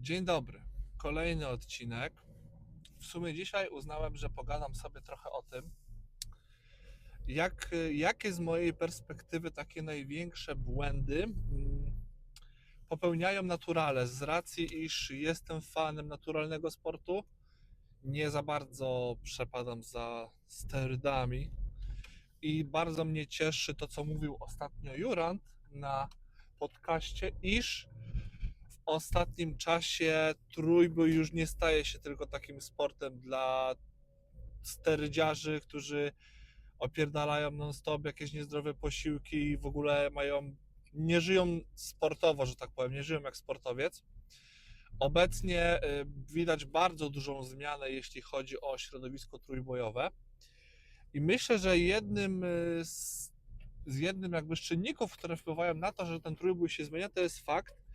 Dzień dobry. Kolejny odcinek. W sumie dzisiaj uznałem, że pogadam sobie trochę o tym, jak, jakie z mojej perspektywy takie największe błędy mm, popełniają naturale. Z racji, iż jestem fanem naturalnego sportu, nie za bardzo przepadam za sterydami i bardzo mnie cieszy to, co mówił ostatnio Jurand na podcaście, iż ostatnim czasie trójbój już nie staje się tylko takim sportem dla sterydziarzy, którzy opierdalają non-stop jakieś niezdrowe posiłki i w ogóle mają, nie żyją sportowo, że tak powiem, nie żyją jak sportowiec. Obecnie y, widać bardzo dużą zmianę, jeśli chodzi o środowisko trójbojowe. I myślę, że jednym y, z, z jednym jakby z czynników, które wpływają na to, że ten trójbój się zmienia, to jest fakt,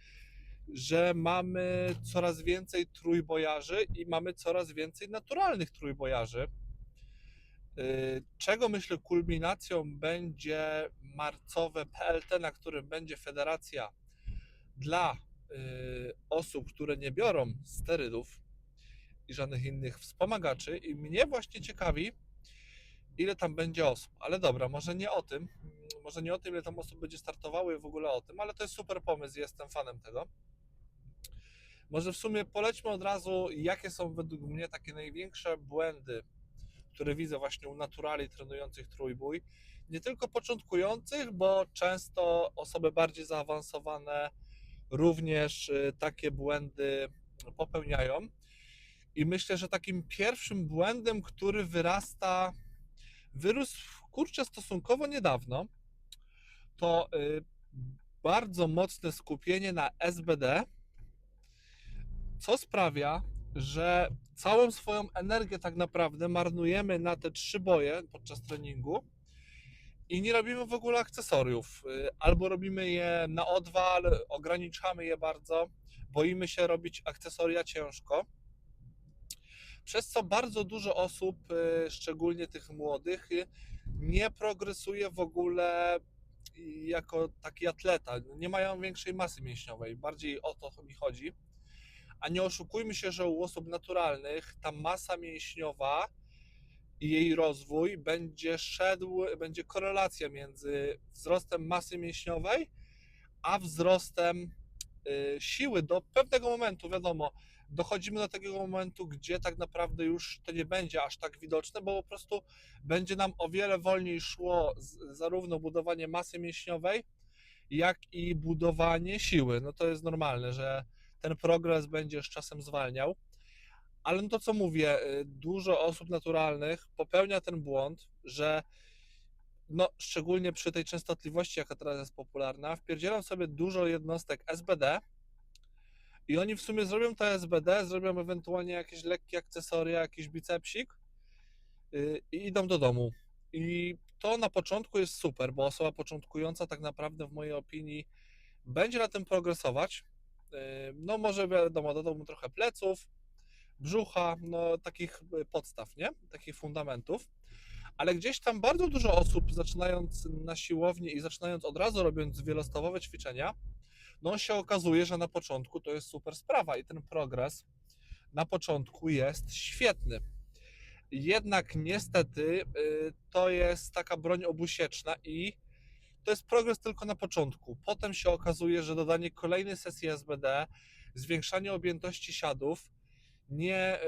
że mamy coraz więcej trójbojarzy i mamy coraz więcej naturalnych trójbojarzy. Y, Czego myślę kulminacją będzie marcowe PLT, na którym będzie federacja dla y, osób, które nie biorą sterydów i żadnych innych wspomagaczy. I mnie właśnie ciekawi, ile tam będzie osób. Ale dobra, może nie o tym. Może nie o tym, ile tam osób będzie startowało i w ogóle o tym, ale to jest super pomysł, jestem fanem tego. Może w sumie polećmy od razu, jakie są według mnie takie największe błędy, które widzę właśnie u naturali trenujących trójbój. Nie tylko początkujących, bo często osoby bardziej zaawansowane również y, takie błędy popełniają. I myślę, że takim pierwszym błędem, który wyrasta, wyrósł kurczę stosunkowo niedawno, to y, bardzo mocne skupienie na SBD, co sprawia, że całą swoją energię tak naprawdę marnujemy na te trzy boje podczas treningu i nie robimy w ogóle akcesoriów. Y, Albo robimy je na odwal, ograniczamy je bardzo, boimy się robić akcesoria ciężko. Przez co bardzo dużo osób, y, szczególnie tych młodych, y, nie progresuje w ogóle jako taki atleta. Nie mają większej masy mięśniowej. Bardziej o to mi chodzi. A nie oszukujmy się, że u osób naturalnych ta masa mięśniowa i jej rozwój będzie szedł, będzie korelacja między wzrostem masy mięśniowej a wzrostem y, siły do pewnego momentu. Wiadomo, dochodzimy do takiego momentu, gdzie tak naprawdę już to nie będzie aż tak widoczne, bo po prostu będzie nam o wiele wolniej szło zarówno budowanie masy mięśniowej, jak i budowanie siły. No to jest normalne, że ten progres będzie z czasem zwalniał. Ale no to co mówię, y, dużo osób naturalnych popełnia ten błąd, że no szczególnie przy tej częstotliwości, jaka teraz jest popularna, wpierdzielam sobie dużo jednostek SBD i oni w sumie zrobią to SBD, zrobią ewentualnie jakieś lekkie akcesoria, jakiś bicepsik y, i idą do domu. I to na początku jest super, bo osoba początkująca tak naprawdę w mojej opinii będzie na tym progresować. No może wiadomo, dodał mu trochę pleców, brzucha, no takich y, podstaw, nie? Takich fundamentów. Ale gdzieś tam bardzo dużo osób, zaczynając na siłowni i zaczynając od razu robiąc wielostawowe ćwiczenia, no się okazuje, że na początku to jest super sprawa i ten progres na początku jest świetny. Jednak niestety y, to jest taka broń obusieczna i to jest progres tylko na początku. Potem się okazuje, że dodanie kolejnej sesji SBD, zwiększanie objętości siadów, nie,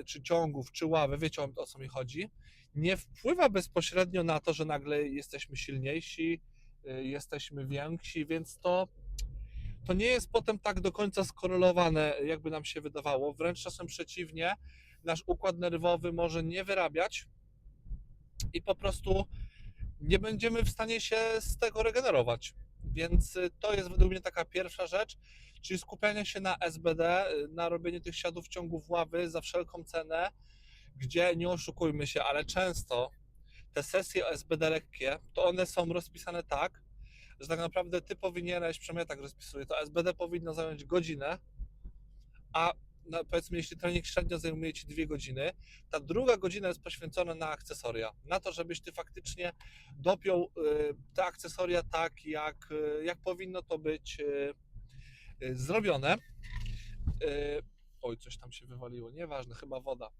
y, czy ciągów, czy ławy, wiecie o, co mi chodzi, nie wpływa bezpośrednio na to, że nagle jesteśmy silniejsi, y, jesteśmy więksi, więc to, to nie jest potem tak do końca skorelowane, jakby nam się wydawało. Wręcz czasem przeciwnie, nasz układ nerwowy może nie wyrabiać i po prostu nie będziemy w stanie się z tego regenerować. Więc y, to jest według mnie taka pierwsza rzecz, czyli skupianie się na SBD, y, na robienie tych siadów ciągów ławy za wszelką cenę, gdzie nie oszukujmy się, ale często te sesje SBD lekkie, to one są rozpisane tak, że tak naprawdę ty powinieneś, przynajmniej tak rozpisuję, to SBD powinno zająć godzinę, a no, powiedzmy, jeśli trening średnio zajmuje ci dwie godziny, ta druga godzina jest poświęcona na akcesoria, na to, żebyś ty faktycznie dopiął y, te akcesoria tak, jak, y, jak powinno to być y, zrobione. Oj, coś tam się wywaliło, nieważne, chyba woda.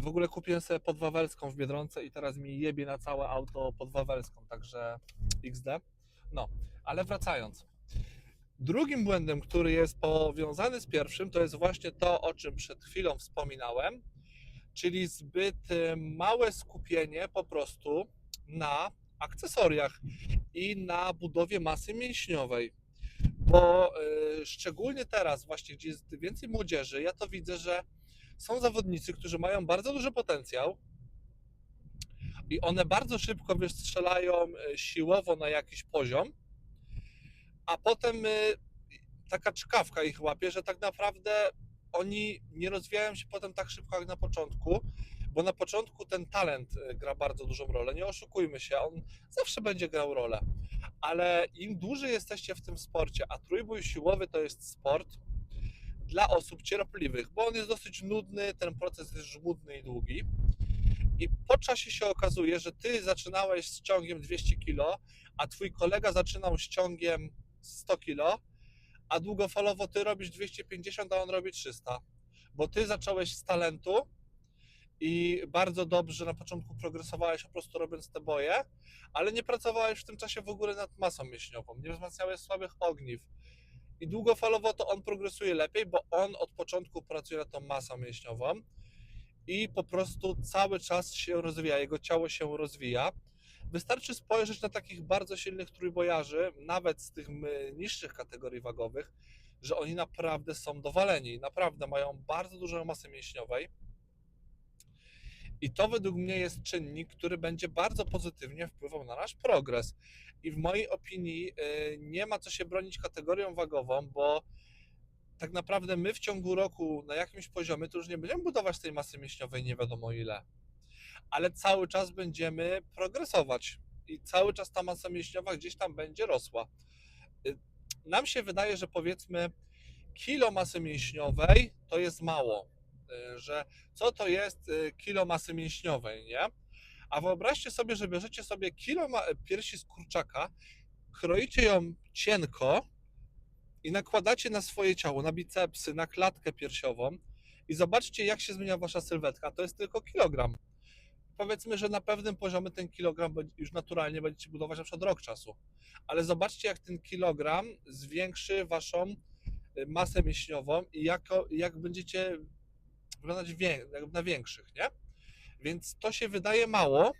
W ogóle kupiłem sobie podwawelską w Biedronce i teraz mi jebie na całe auto podwawelską, także XD. No, ale wracając. Drugim błędem, który jest powiązany z pierwszym, to jest właśnie to, o czym przed chwilą wspominałem, czyli zbyt y, małe skupienie po prostu na akcesoriach i na budowie masy mięśniowej. Bo y, szczególnie teraz, właśnie gdzie jest więcej młodzieży, ja to widzę, że są zawodnicy, którzy mają bardzo duży potencjał i one bardzo szybko wystrzelają y, siłowo na jakiś poziom, a potem y, taka czkawka ich łapie, że tak naprawdę oni nie rozwijają się potem tak szybko jak na początku, bo na początku ten talent y, gra bardzo dużą rolę. Nie oszukujmy się, on zawsze będzie grał rolę, ale im dłużej jesteście w tym sporcie, a trójbój siłowy to jest sport dla osób cierpliwych, bo on jest dosyć nudny, ten proces jest żmudny i długi. I po czasie się okazuje, że ty zaczynałeś z ciągiem 200 kg, a twój kolega zaczynał z ciągiem 100 kg, a długofalowo ty robisz 250, a on robi 300. Bo ty zacząłeś z talentu i bardzo dobrze na początku progresowałeś po prostu robiąc te boje, ale nie pracowałeś w tym czasie w ogóle nad masą mięśniową, nie wzmacniałeś słabych ogniw. I długofalowo to on progresuje lepiej, bo on od początku pracuje nad tą masą mięśniową i po prostu cały czas się rozwija, jego ciało się rozwija. Wystarczy spojrzeć na takich bardzo silnych trójbojarzy, nawet z tych niższych kategorii wagowych, że oni naprawdę są dowaleni, naprawdę mają bardzo dużo masy mięśniowej. I to według mnie jest czynnik, który będzie bardzo pozytywnie wpływał na nasz progres. I w mojej opinii y, nie ma co się bronić kategorią wagową, bo tak naprawdę my w ciągu roku na jakimś poziomie to już nie będziemy budować tej masy mięśniowej nie wiadomo ile, ale cały czas będziemy progresować i cały czas ta masa mięśniowa gdzieś tam będzie rosła. Y, Nam się wydaje, że powiedzmy kilo masy mięśniowej to jest mało, y, że co to jest y, kilo masy mięśniowej, nie? A wyobraźcie sobie, że bierzecie sobie kilo piersi z kurczaka, kroicie ją cienko, i nakładacie na swoje ciało, na bicepsy, na klatkę piersiową i zobaczcie, jak się zmienia wasza sylwetka. To jest tylko kilogram. Powiedzmy, że na pewnym poziomie ten kilogram już naturalnie będziecie budować na przykład rok czasu. Ale zobaczcie, jak ten kilogram zwiększy waszą y, masę mięśniową i jako, jak będziecie wyglądać jak na większych, nie? Więc to się wydaje mało,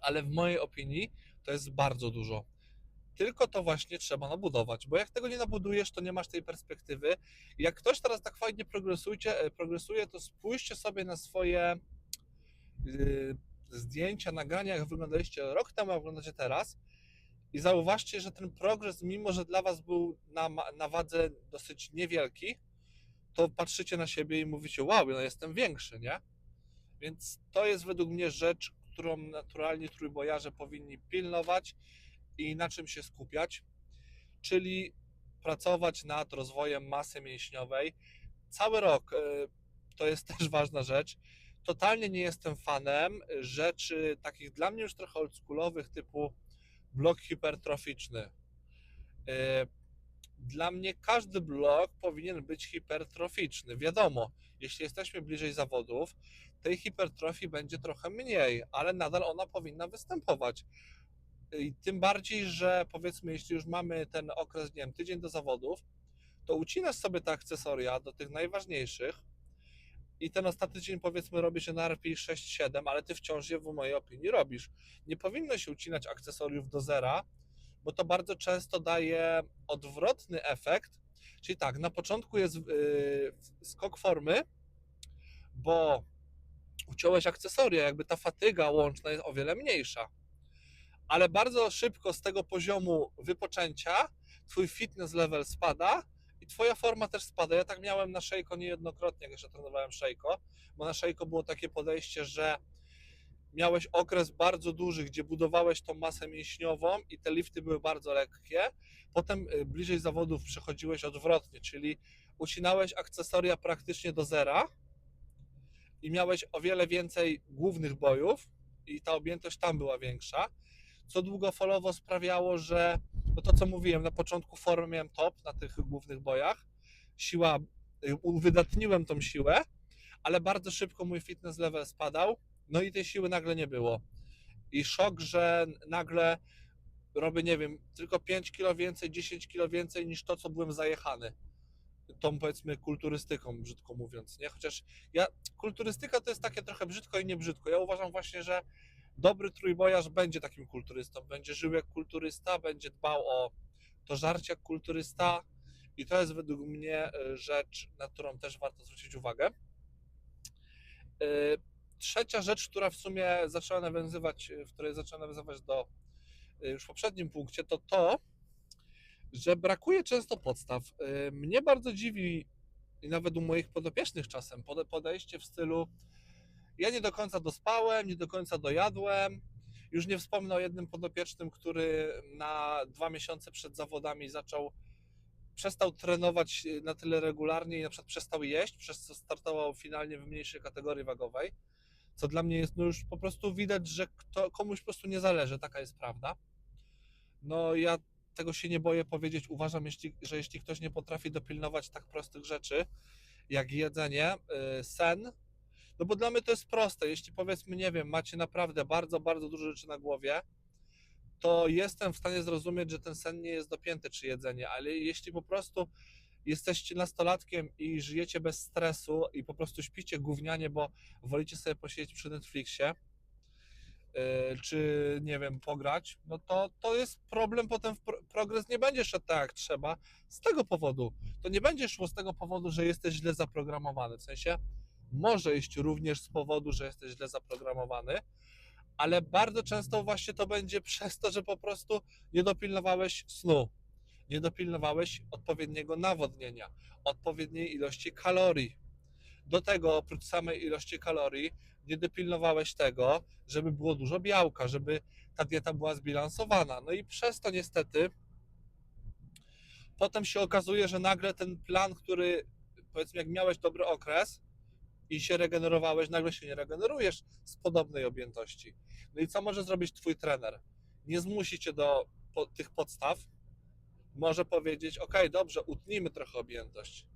ale w mojej opinii to jest bardzo dużo tylko to właśnie trzeba nabudować, bo jak tego nie nabudujesz, to nie masz tej perspektywy. Jak ktoś teraz tak fajnie e, progresuje, to spójrzcie sobie na swoje zdjęcia, nagrania, jak wyglądaliście rok temu, jak wyglądacie teraz i zauważcie, że ten progres, mimo że dla Was był na, na wadze dosyć niewielki, to patrzycie na siebie i mówicie, wow, no jestem większy, nie? Więc to jest według mnie rzecz, którą naturalnie trójbojarze powinni pilnować i na czym się skupiać, czyli pracować nad rozwojem masy mięśniowej. Cały rok e, to jest też ważna rzecz. Totalnie nie jestem fanem rzeczy takich dla mnie już trochę oldschoolowych typu blok hipertroficzny. E, Dla mnie każdy blok powinien być hipertroficzny. Wiadomo, jeśli jesteśmy bliżej zawodów, tej hipertrofii będzie trochę mniej, ale nadal ona powinna występować. I tym bardziej, że powiedzmy, jeśli już mamy ten okres, nie wiem, tydzień do zawodów, to ucinasz sobie te akcesoria do tych najważniejszych i ten ostatni dzień powiedzmy robi się na RPI 6-7, ale ty wciąż je w mojej opinii robisz. Nie powinno się ucinać akcesoriów do zera, bo to bardzo często daje odwrotny efekt. Czyli tak, na początku jest yy, skok formy, bo uciąłeś akcesoria, jakby ta fatyga łączna jest o wiele mniejsza ale bardzo szybko z tego poziomu wypoczęcia twój fitness level spada twoja forma też spada. Ja tak miałem na Szejko niejednokrotnie, jak jeszcze trenowałem Szejko, bo na Szejko było takie podejście, że miałeś okres bardzo duży, gdzie budowałeś tą masę mięśniową i te lifty były bardzo lekkie. Potem y, bliżej zawodów przechodziłeś odwrotnie, czyli ucinałeś akcesoria praktycznie do zera i miałeś o wiele więcej głównych bojów i ta objętość tam była większa co długofalowo sprawiało, że no to co mówiłem, na początku formy miałem top na tych głównych bojach, siła, y, uwydatniłem tą siłę, ale bardzo szybko mój fitness level spadał, no i tej siły nagle nie było. I szok, że nagle robię, nie wiem, tylko 5 kilo więcej, 10 kilo więcej niż to, co byłem zajechany. Tą powiedzmy kulturystyką, brzydko mówiąc, nie? Chociaż ja, kulturystyka to jest takie trochę brzydko i nie brzydko. Ja uważam właśnie, że dobry trójbojarz będzie takim kulturystą, będzie żył jak kulturysta, będzie dbał o to żarcie jak kulturysta i to jest według mnie y, rzecz, na którą też warto zwrócić uwagę. Y, Trzecia rzecz, która w sumie zaczęła nawiązywać, w której zaczęła nawiązywać do y, już w poprzednim punkcie, to to, że brakuje często podstaw. Y, Mnie bardzo dziwi i nawet u moich podopiecznych czasem pode- podejście w stylu ja nie do końca dospałem, nie do końca dojadłem. Już nie wspomnę o jednym podopiecznym, który na dwa miesiące przed zawodami zaczął, przestał trenować na tyle regularnie i na przykład przestał jeść, przez co startował finalnie w mniejszej kategorii wagowej. Co dla mnie jest no już po prostu widać, że kto, komuś po prostu nie zależy, taka jest prawda. No ja tego się nie boję powiedzieć. Uważam, jeśli, że jeśli ktoś nie potrafi dopilnować tak prostych rzeczy jak jedzenie, y, sen, no bo dla mnie to jest proste. Jeśli powiedzmy, nie wiem, macie naprawdę bardzo, bardzo dużo rzeczy na głowie, to jestem w stanie zrozumieć, że ten sen nie jest dopięty czy jedzenie, ale jeśli po prostu jesteście nastolatkiem i żyjecie bez stresu i po prostu śpicie gównianie, bo wolicie sobie posiedzieć przy Netflixie, yy, czy nie wiem, pograć, no to to jest problem, potem pro- progres nie będzie szedł tak jak trzeba z tego powodu. To nie będzie szło z tego powodu, że jesteś źle zaprogramowany, w sensie może iść również z powodu, że jesteś źle zaprogramowany, ale bardzo często właśnie to będzie przez to, że po prostu nie dopilnowałeś snu, nie dopilnowałeś odpowiedniego nawodnienia, odpowiedniej ilości kalorii. Do tego, oprócz samej ilości kalorii, nie dopilnowałeś tego, żeby było dużo białka, żeby ta dieta była zbilansowana. No i przez to niestety potem się okazuje, że nagle ten plan, który powiedzmy, jak miałeś dobry okres i się regenerowałeś, nagle się nie regenerujesz z podobnej objętości. No i co może zrobić Twój trener? Nie zmusi Cię do po, tych podstaw, może powiedzieć, ok, dobrze, utnijmy trochę objętość,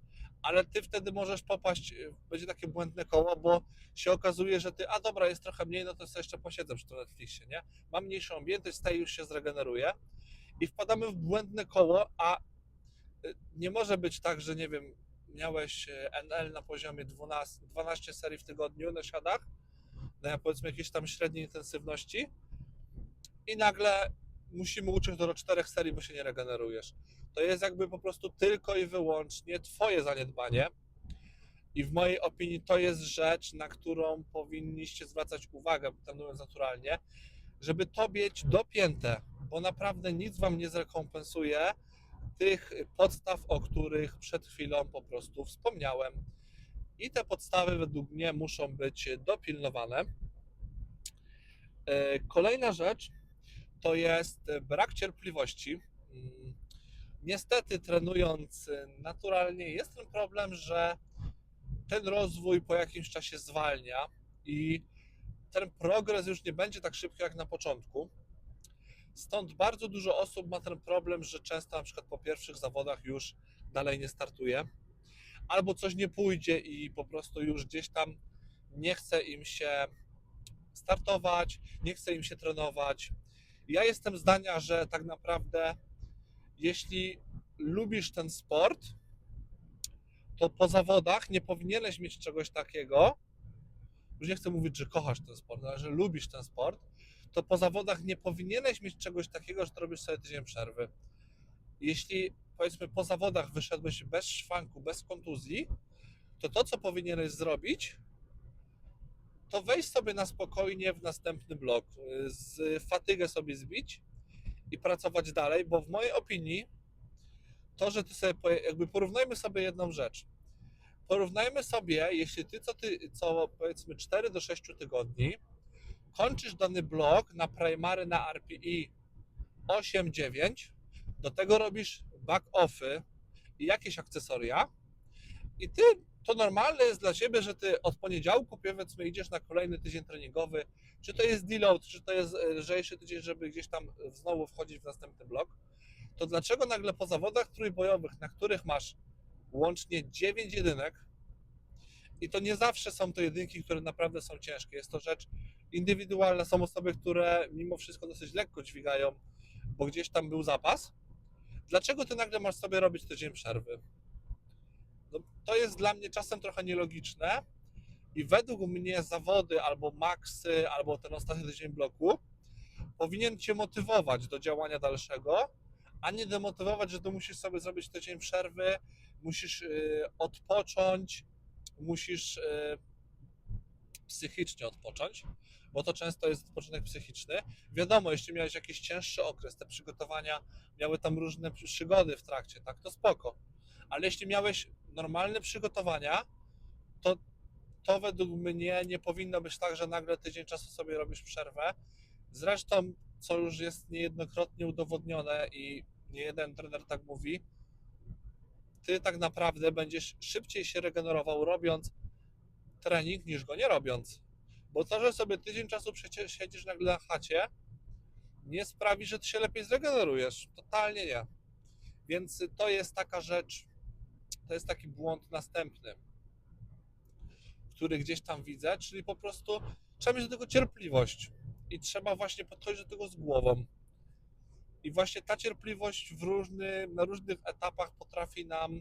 ale Ty wtedy możesz popaść, y, będzie takie błędne koło, bo się okazuje, że Ty, a dobra, jest trochę mniej, no to sobie jeszcze posiedzę przy tym Netflixie, nie? Mam mniejszą objętość, staję już się zregeneruje i wpadamy w błędne koło, a y, nie może być tak, że nie wiem, miałeś y, NL na poziomie 12, 12 serii w tygodniu na siadach, na powiedzmy jakiejś tam średniej intensywności i nagle musimy uciąć do 4 serii, bo się nie regenerujesz. To jest jakby po prostu tylko i wyłącznie twoje zaniedbanie i w mojej opinii to jest rzecz, na którą powinniście zwracać uwagę, trenując naturalnie, żeby to mieć dopięte, bo naprawdę nic wam nie zrekompensuje tych podstaw, o których przed chwilą po prostu wspomniałem. I te podstawy według mnie muszą być dopilnowane. E, Kolejna rzecz to jest brak cierpliwości. Mm, Niestety, trenując naturalnie, jest ten problem, że ten rozwój po jakimś czasie zwalnia i ten progres już nie będzie tak szybki jak na początku. Stąd bardzo dużo osób ma ten problem, że często na przykład po pierwszych zawodach już dalej nie startuje, albo coś nie pójdzie i po prostu już gdzieś tam nie chce im się startować, nie chce im się trenować. Ja jestem zdania, że tak naprawdę jeśli lubisz ten sport, to po zawodach nie powinieneś mieć czegoś takiego, już nie chcę mówić, że kochasz ten sport, ale że lubisz ten sport, to po zawodach nie powinieneś mieć czegoś takiego, że robisz sobie tydzień przerwy. Jeśli powiedzmy po zawodach wyszedłeś bez szwanku, bez kontuzji, to to, co powinieneś zrobić, to wejść sobie na spokojnie w następny blok, z fatygę sobie zbić i pracować dalej, bo w mojej opinii to, że ty sobie, jakby porównajmy sobie jedną rzecz. Porównajmy sobie, jeśli ty co, ty, co powiedzmy 4 do 6 tygodni kończysz dany blok na primary na RPI 8-9, do tego robisz back-offy i jakieś akcesoria i ty, to normalne jest dla ciebie, że ty od poniedziałku powiedzmy idziesz na kolejny tydzień treningowy, czy to jest deload, czy to jest e, lżejszy tydzień, żeby gdzieś tam znowu wchodzić w następny blok, to dlaczego nagle po zawodach trójbojowych, na których masz łącznie 9 jedynek. I to nie zawsze są to jedynki, które naprawdę są ciężkie. Jest to rzecz indywidualna. Są osoby, które mimo wszystko dosyć lekko dźwigają, bo gdzieś tam był zapas. Dlaczego ty nagle masz sobie robić tydzień przerwy? No, to jest dla mnie czasem trochę nielogiczne i według mnie zawody albo maksy, albo ten ostatni tydzień bloku powinien cię motywować do działania dalszego, a nie demotywować, że tu musisz sobie zrobić tydzień przerwy, musisz yy, odpocząć, musisz yy, psychicznie odpocząć, bo to często jest odpoczynek psychiczny. Wiadomo, jeśli miałeś jakiś cięższy okres, te przygotowania miały tam różne przygody w trakcie, tak, to spoko. Ale jeśli miałeś normalne przygotowania, to to według mnie nie powinno być tak, że nagle tydzień czasu sobie robisz przerwę. Zresztą, co już jest niejednokrotnie udowodnione i nie jeden trener tak mówi, ty tak naprawdę będziesz szybciej się regenerował robiąc trening niż go nie robiąc. Bo to, że sobie tydzień czasu siedzisz nagle na chacie, nie sprawi, że ty się lepiej zregenerujesz. Totalnie nie. Więc to jest taka rzecz, to jest taki błąd następny, który gdzieś tam widzę, czyli po prostu trzeba mieć do tego cierpliwość i trzeba właśnie podchodzić do tego z głową. I właśnie ta cierpliwość w różny, na różnych etapach potrafi nam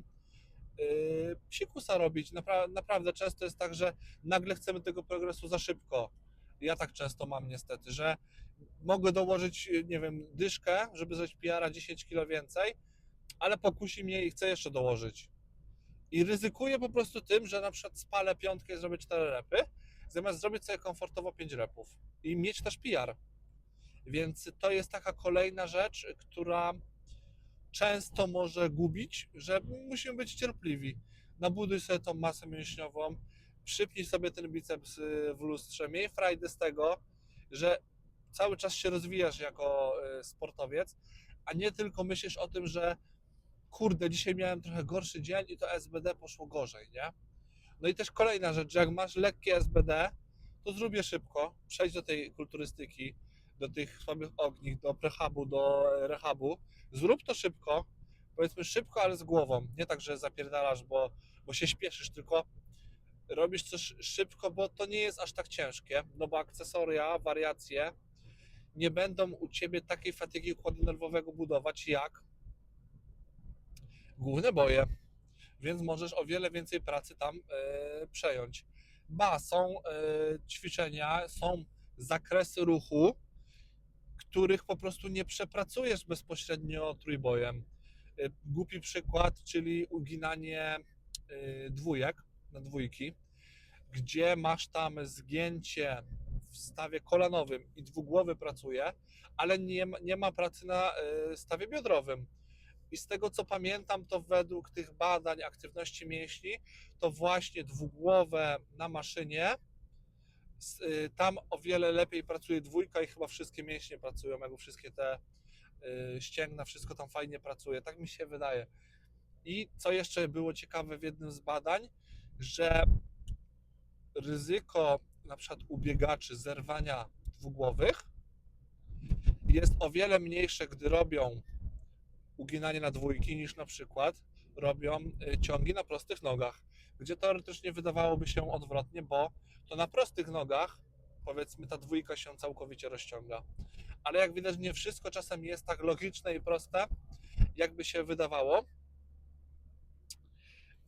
yy, psikusa robić. Napra naprawdę często jest tak, że nagle chcemy tego progresu za szybko. Ja tak często mam niestety, że mogę dołożyć, nie wiem, dyszkę, żeby zrobić PR 10 kg więcej, ale pokusi mnie i chcę jeszcze dołożyć. I ryzykuję po prostu tym, że na przykład spalę piątkę i zrobię 4 repy, zamiast zrobić sobie komfortowo 5 repów i mieć też PR. Więc to jest taka kolejna rzecz, która często może gubić, że musimy być cierpliwi. Nabuduj sobie tą masę mięśniową, przypnij sobie ten biceps y, w lustrze, miej frajdę z tego, że cały czas się rozwijasz jako y, sportowiec, a nie tylko myślisz o tym, że kurde, dzisiaj miałem trochę gorszy dzień i to SBD poszło gorzej, nie? No i też kolejna rzecz, jak masz lekkie SBD, to zrób je szybko, przejdź do tej kulturystyki, do tych słabych ogniw, do prehabu, do rehabu. Zrób to szybko, powiedzmy szybko, ale z głową. Nie tak, że zapierdalasz, bo, bo się śpieszysz, tylko robisz coś szybko, bo to nie jest aż tak ciężkie, no bo akcesoria, wariacje nie będą u Ciebie takiej fatygi układu nerwowego budować jak główne boje, więc możesz o wiele więcej pracy tam e, przejąć. Ba, są e, ćwiczenia, są zakresy ruchu, których po prostu nie przepracujesz bezpośrednio trójbojem. E, Głupi przykład, czyli uginanie e, dwójek na dwójki, gdzie masz tam zgięcie w stawie kolanowym i dwugłowy pracuje, ale nie ma, nie ma pracy na e, stawie biodrowym. I z tego co pamiętam, to według tych badań aktywności mięśni, to właśnie dwugłowe na maszynie, y, tam o wiele lepiej pracuje dwójka i chyba wszystkie mięśnie pracują, jakby wszystkie te y, ścięgna, wszystko tam fajnie pracuje. Tak mi się wydaje. I co jeszcze było ciekawe w jednym z badań, że ryzyko na przykład u biegaczy zerwania dwugłowych jest o wiele mniejsze, gdy robią uginanie na dwójki, niż na przykład robią y, ciągi na prostych nogach, gdzie teoretycznie wydawałoby się odwrotnie, bo to na prostych nogach powiedzmy ta dwójka się całkowicie rozciąga. Ale jak widać, nie wszystko czasem jest tak logiczne i proste, jakby się wydawało.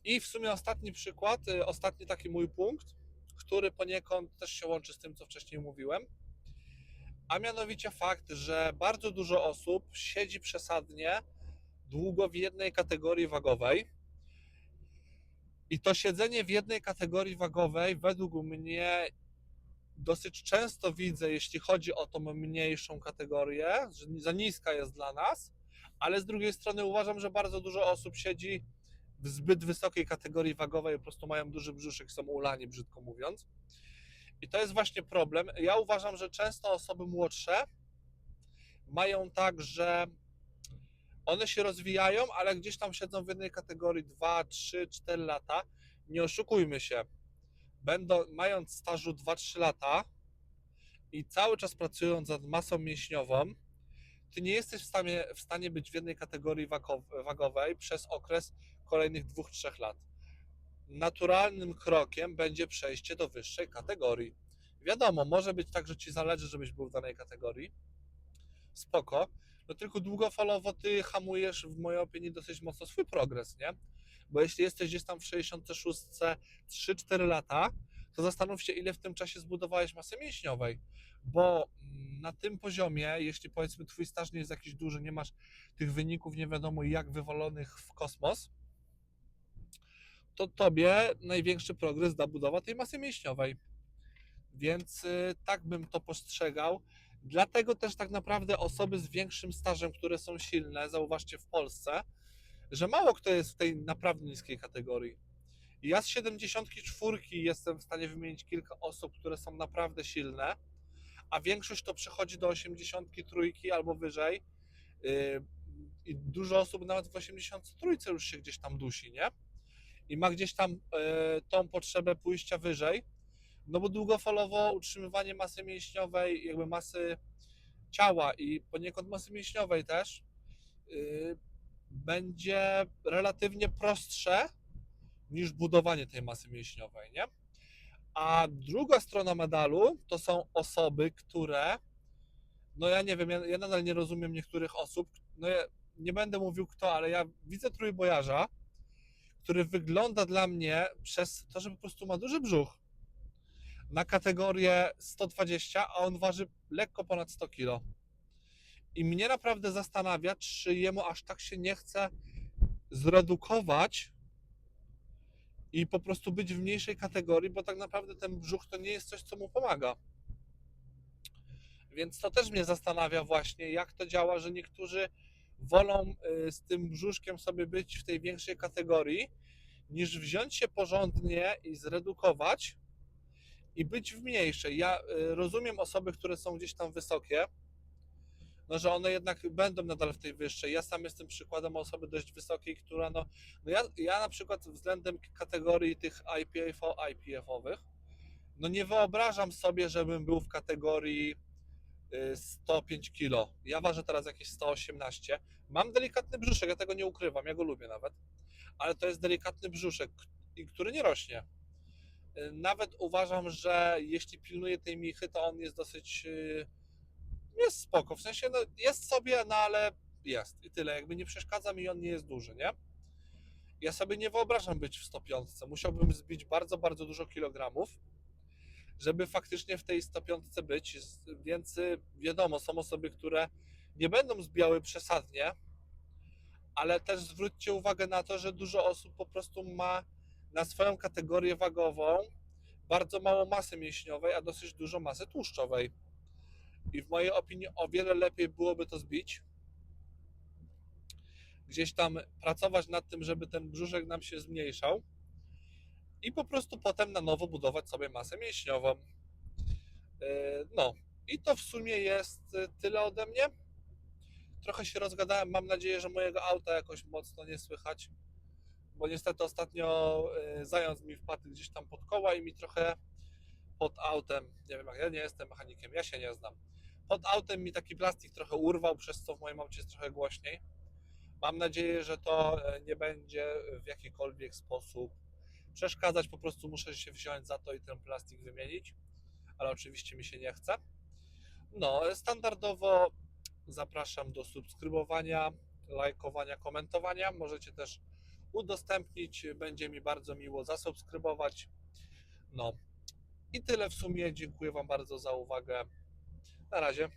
I w sumie ostatni przykład, y, ostatni taki mój punkt, który poniekąd też się łączy z tym, co wcześniej mówiłem, a mianowicie fakt, że bardzo dużo osób siedzi przesadnie długo w jednej kategorii wagowej. I to siedzenie w jednej kategorii wagowej według mnie dosyć często widzę, jeśli chodzi o tą mniejszą kategorię, że za niska jest dla nas, ale z drugiej strony uważam, że bardzo dużo osób siedzi w zbyt wysokiej kategorii wagowej, po prostu mają duży brzuszek, są ulani, brzydko mówiąc. I to jest właśnie problem. Ja uważam, że często osoby młodsze mają tak, że one się rozwijają, ale gdzieś tam siedzą w jednej kategorii 2, 3, 4 lata. Nie oszukujmy się. Będą, mając stażu 2-3 lata i cały czas pracując nad masą mięśniową, ty nie jesteś w stanie, w stanie być w jednej kategorii wago- wagowej przez okres kolejnych dwóch, trzech lat. Naturalnym krokiem będzie przejście do wyższej kategorii. Wiadomo, może być tak, że ci zależy, żebyś był w danej kategorii. Spoko. No tylko długofalowo ty hamujesz, w mojej opinii, dosyć mocno swój progres, nie? Bo jeśli jesteś gdzieś tam w 66, 3-4 lata, to zastanów się, ile w tym czasie zbudowałeś masy mięśniowej. Bo mm, na tym poziomie, jeśli powiedzmy twój staż nie jest jakiś duży, nie masz tych wyników nie wiadomo jak wywalonych w kosmos, to tobie największy progres da budowa tej masy mięśniowej. Więc y, tak bym to postrzegał. Dlatego też tak naprawdę osoby z większym stażem, które są silne, zauważcie w Polsce, że mało kto jest w tej naprawdę niskiej kategorii. Ja z 74 jestem w stanie wymienić kilka osób, które są naprawdę silne, a większość to przechodzi do 83 albo wyżej. Yy, I dużo osób nawet w 83 już się gdzieś tam dusi, nie? I ma gdzieś tam e, tą potrzebę pójścia wyżej, no bo długofalowo utrzymywanie masy mięśniowej, jakby masy ciała i poniekąd masy mięśniowej też, yy, będzie relatywnie prostsze niż budowanie tej masy mięśniowej, nie? A druga strona medalu to są osoby, które, no ja nie wiem, ja, ja nadal nie rozumiem niektórych osób, no ja nie będę mówił kto, ale ja widzę trójbojarza, który wygląda dla mnie przez to, że po prostu ma duży brzuch na kategorię 120, a on waży lekko ponad 100 kg. I mnie naprawdę zastanawia, czy jemu aż tak się nie chce zredukować i po prostu być w mniejszej kategorii, bo tak naprawdę ten brzuch to nie jest coś, co mu pomaga. Więc to też mnie zastanawia właśnie, jak to działa, że niektórzy wolą y, z tym brzuszkiem sobie być w tej większej kategorii, niż wziąć się porządnie i zredukować i być w mniejszej. Ja y, rozumiem osoby, które są gdzieś tam wysokie, no że one jednak będą nadal w tej wyższej. Ja sam jestem przykładem osoby dość wysokiej, która no, no ja, ja na przykład względem kategorii tych IPF, IPF-owych, no nie wyobrażam sobie, żebym był w kategorii y, 105 kg. Ja ważę teraz jakieś 118. Mam delikatny brzuszek, ja tego nie ukrywam, ja go lubię nawet, ale to jest delikatny brzuszek, który nie rośnie. Nawet uważam, że jeśli pilnuję tej michy, to on jest dosyć y, jest spoko, w sensie no, jest sobie, no ale jest. I tyle, jakby nie przeszkadza mi on nie jest duży, nie? Ja sobie nie wyobrażam być w 105, musiałbym zbić bardzo, bardzo dużo kilogramów, żeby faktycznie w tej 105 być, więc y, wiadomo, są osoby, które nie będą zbijały przesadnie, ale też zwróćcie uwagę na to, że dużo osób po prostu ma na swoją kategorię wagową bardzo mało masy mięśniowej, a dosyć dużo masy tłuszczowej. I w mojej opinii o wiele lepiej byłoby to zbić. Gdzieś tam pracować nad tym, żeby ten brzuszek nam się zmniejszał. I po prostu potem na nowo budować sobie masę mięśniową. Yy, No, i to w sumie jest y, tyle ode mnie. Trochę się rozgadałem. Mam nadzieję, że mojego auta jakoś mocno nie słychać. Bo niestety ostatnio y, zając mi wpadł gdzieś tam pod koła i mi trochę pod autem, nie wiem ja nie jestem mechanikiem, ja się nie znam. Pod autem mi taki plastik trochę urwał, przez co w moim aucie jest trochę głośniej. Mam nadzieję, że to e, nie będzie w jakikolwiek sposób przeszkadzać, po prostu muszę się wziąć za to i ten plastik wymienić, ale oczywiście mi się nie chce. No, standardowo zapraszam do subskrybowania, lajkowania, komentowania. Możecie też udostępnić, będzie mi bardzo miło zasubskrybować. No, i tyle w sumie. Dziękuję Wam bardzo za uwagę. Na razie.